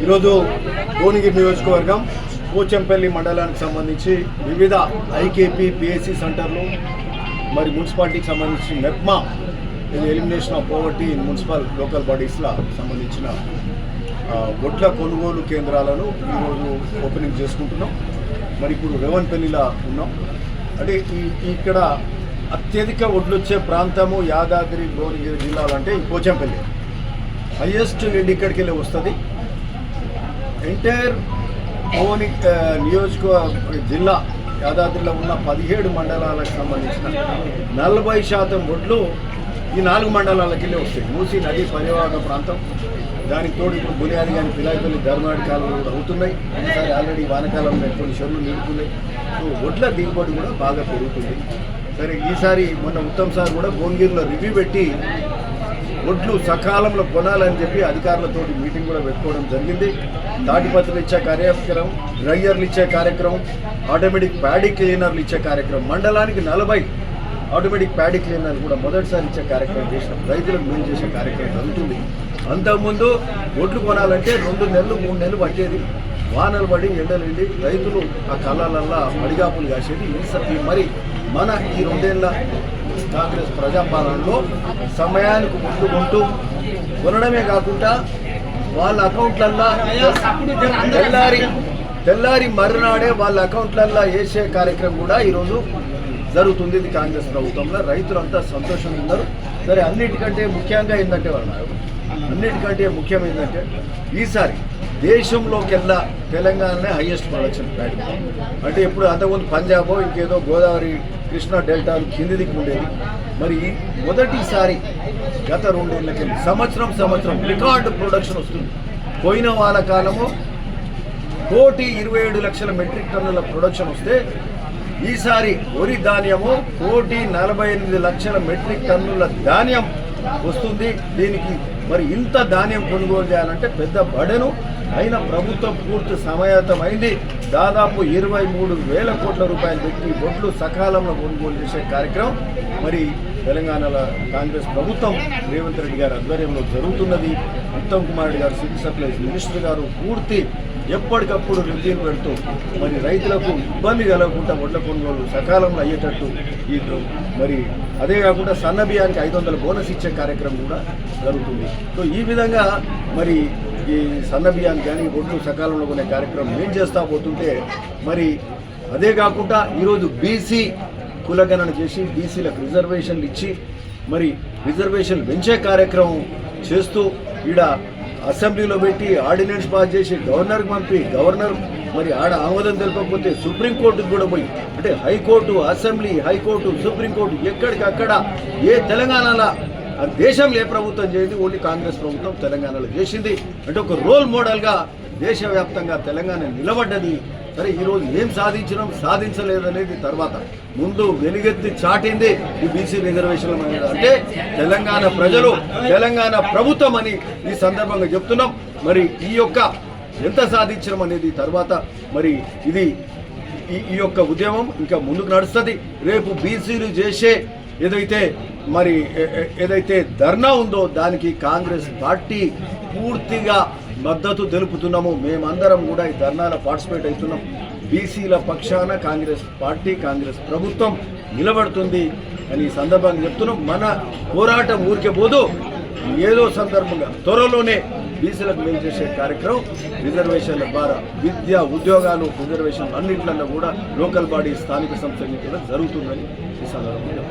ఈరోజు భువనగిరి నియోజకవర్గం పోచంపల్లి మండలానికి సంబంధించి వివిధ ఐకేపీ పిఎస్సి సెంటర్లు మరి మున్సిపాలిటీకి సంబంధించి మెప్మా ఇది elimination of poverty in municipal local బాడీస్లా సంబంధించిన ఆ, ఒడ్ల కొనుగోలు కేంద్రాలను ఈరోజు ఓపెనింగ్ చేసుకుంటున్నాం. మరి ఇప్పుడు రేవన్పల్లిలో ఉన్నాం. అంటే ఈ ఇక్కడ అత్యధిక ఒడ్లు వచ్చే ప్రాంతము యాదాద్రి భువనగిరి జిల్లాలు అంటే ఈ పోచంపల్లి హైయెస్ట్ ఎండ్ ఇక్కడికి వెళ్ళి వస్తుంది. ఎంటైర్ భువని ఆ, నియోజక జిల్లా యాదాద్రిలో ఉన్న పదిహేడు మండలాలకు సంబంధించిన నలభై శాతం ఒడ్లు ఈ నాలుగు మండలాలకి వెళ్ళి వస్తాయి. మూసి నది పరివాహక ప్రాంతం. దానికి తోడు ఇప్పుడు బునియాది కానీ పిలాయిపల్లి ధర్మాడి కాలంలో కూడా అవుతున్నాయి. ఒకసారి ఆల్రెడీ వానకాలంలో కొన్ని చెరువులు నిలుపుతున్నాయి సో ఒడ్ల దిగుబడి కూడా బాగా పెరుగుతుంది. సరే ఈసారి మొన్న ఉత్తమ్ సార్ కూడా భువనగిరిలో రివ్యూ పెట్టి ఒడ్లు సకాలంలో కొనాలని చెప్పి అధికారులతో మీటింగ్ కూడా పెట్టుకోవడం జరిగింది. తాటిపత్రులు ఇచ్చే కార్యక్రమం డ్రైయర్లు ఇచ్చే కార్యక్రమం ఆటోమేటిక్ ప్యాడీ క్లీనర్లు ఇచ్చే కార్యక్రమం. మండలానికి నలభై ఆటోమేటిక్ ప్యాడీ క్లీనర్లు కూడా మొదటిసారి ఇచ్చే కార్యక్రమం చేసినాం రైతులకు మేలు చేసే కార్యక్రమం జరుగుతుంది. అంతకుముందు ఒడ్లు కొనాలంటే రెండు నెలలు మూడు నెలలు పట్టేది. వానలు పడి ఎండలు వెళ్ళి రైతులు ఆ కళ్ళలల్లా అడిగాపులు కాసేది. మరి మన ఈ రెండేళ్ళ కాంగ్రెస్ ప్రజాపాలనలో సమయానికి ముందుకుంటూ ఉండడమే కాకుండా వాళ్ళ అకౌంట్లల్లో తెల్లారి తెల్లారి మరునాడే వాళ్ళ అకౌంట్లల్లో వేసే కార్యక్రమం కూడా ఈరోజు జరుగుతుంది. ఇది కాంగ్రెస్ ప్రభుత్వంలో. రైతులంతా సంతోషంగా ఉన్నారు. సరే అన్నిటికంటే ముఖ్యంగా ఏంటంటే వాళ్ళు అన్నిటికంటే ముఖ్యం ఏంటంటే ఈసారి దేశంలోకెల్లా తెలంగాణనే హైయెస్ట్ ప్రొడక్షన్ ప్లాంట్. అంటే ఇప్పుడు అంతకుముందు పంజాబ్ ఇంకేదో గోదావరి కృష్ణా డెల్టాలు కింది దిక్కు ఉండేది. మరి మొదటిసారి గత రెండేళ్ళకెళ్ళి సంవత్సరం సంవత్సరం రికార్డు ప్రొడక్షన్ వస్తుంది. పోయిన వాళ్ళ కాలము కోటి ఇరవై ఏడు లక్షల మెట్రిక్ టన్నుల ప్రొడక్షన్ వస్తే ఈసారి వరి ధాన్యము కోటి నలభై ఎనిమిది లక్షల మెట్రిక్ టన్నుల ధాన్యం వస్తుంది. దీనికి మరి ఇంత ధాన్యం కొనుగోలు చేయాలంటే పెద్ద బడను. అయిన ప్రభుత్వం పూర్తి సమయతమైంది. దాదాపు ఇరవై మూడు వేల కోట్ల రూపాయలు పెట్టి బొడ్లు సకాలంలో కొనుగోలు చేసే కార్యక్రమం. మరి తెలంగాణలో కాంగ్రెస్ ప్రభుత్వం రేవంత్ రెడ్డి గారి ఆధ్వర్యంలో జరుగుతున్నది. ఉత్తమ్ కుమార్ రెడ్డి గారు సివిల్ సప్లైస్ మినిస్టర్ గారు పూర్తి ఎప్పటికప్పుడు రివ్యూలు పెడుతూ మరి రైతులకు ఇబ్బంది కలగకుండా వడ్ల కొనుగోలు సకాలంలో అయ్యేటట్టు ఈ మరి అదే కాకుండా సన్న బియ్యానికి ఐదు వందల బోనస్ ఇచ్చే కార్యక్రమం కూడా జరుగుతుంది. సో ఈ విధంగా మరి ఈ సన్న బియ్యానికి కానీ ఒడ్లు సకాలంలో కొనే కార్యక్రమం ఏం చేస్తా పోతుంటే మరి అదే కాకుండా ఈరోజు బీసీ కులగణన చేసి బీసీలకు రిజర్వేషన్లు ఇచ్చి మరి రిజర్వేషన్లు పెంచే కార్యక్రమం చేస్తూ ఈడ అసెంబ్లీలో పెట్టి ఆర్డినెన్స్ పాస్ చేసి గవర్నర్కి పంపి గవర్నర్ మరి ఆడ ఆమోదం తెలపకపోతే సుప్రీంకోర్టుకు కూడా పోయి అంటే హైకోర్టు అసెంబ్లీ హైకోర్టు సుప్రీంకోర్టు ఎక్కడికక్కడ ఏ తెలంగాణలో ఆ దేశంలో ఏ ప్రభుత్వం చేయండి ఓన్లీ కాంగ్రెస్ ప్రభుత్వం తెలంగాణలో చేసింది. అంటే ఒక రోల్ మోడల్గా దేశవ్యాప్తంగా తెలంగాణ నిలబడ్డది. సరే ఈరోజు ఏం సాధించినాం సాధించలేదనేది తర్వాత. ముందు వెలుగెత్తి చాటింది ఈ బీసీ రిజర్వేషన్ల మీద. అంటే తెలంగాణ ప్రజలు తెలంగాణ ప్రభుత్వం అని ఈ సందర్భంగా చెప్తున్నాం. మరి ఈ యొక్క ఎంత సాధించడం అనేది తర్వాత మరి ఇది ఈ ఈ యొక్క ఉద్యమం ఇంకా ముందుకు నడుస్తుంది. రేపు బీసీలు చేసే ఏదైతే మరి ఏదైతే ధర్నా ఉందో దానికి కాంగ్రెస్ పార్టీ పూర్తిగా మద్దతు తెలుపుతున్నాము. మేమందరం కూడా ఈ ధర్నాలో పార్టిసిపేట్ అవుతున్నాం. బీసీల పక్షాన కాంగ్రెస్ పార్టీ కాంగ్రెస్ ప్రభుత్వం నిలబడుతుంది అని ఈ సందర్భంగా చెప్తున్నాం. మన పోరాటం ఊరికే పోదు. ఏదో సందర్భంగా త్వరలోనే బీసీలకు మేలు చేసే కార్యక్రమం రిజర్వేషన్ల ద్వారా విద్య ఉద్యోగాలు రిజర్వేషన్ అన్నింటిలో కూడా లోకల్ బాడీ స్థానిక సంస్థ జరుగుతుందని ఈ సందర్భంగా